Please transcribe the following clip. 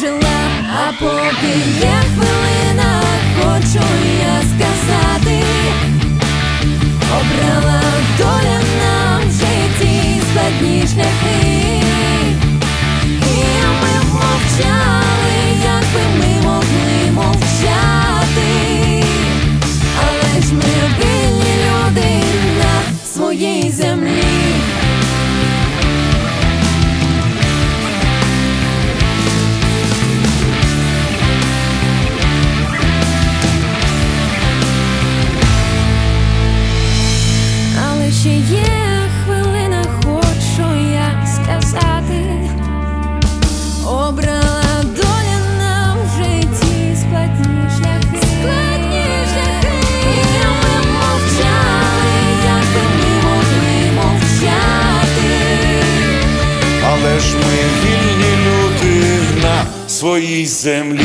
жила, а поки є хвилина, хочу своїй землі.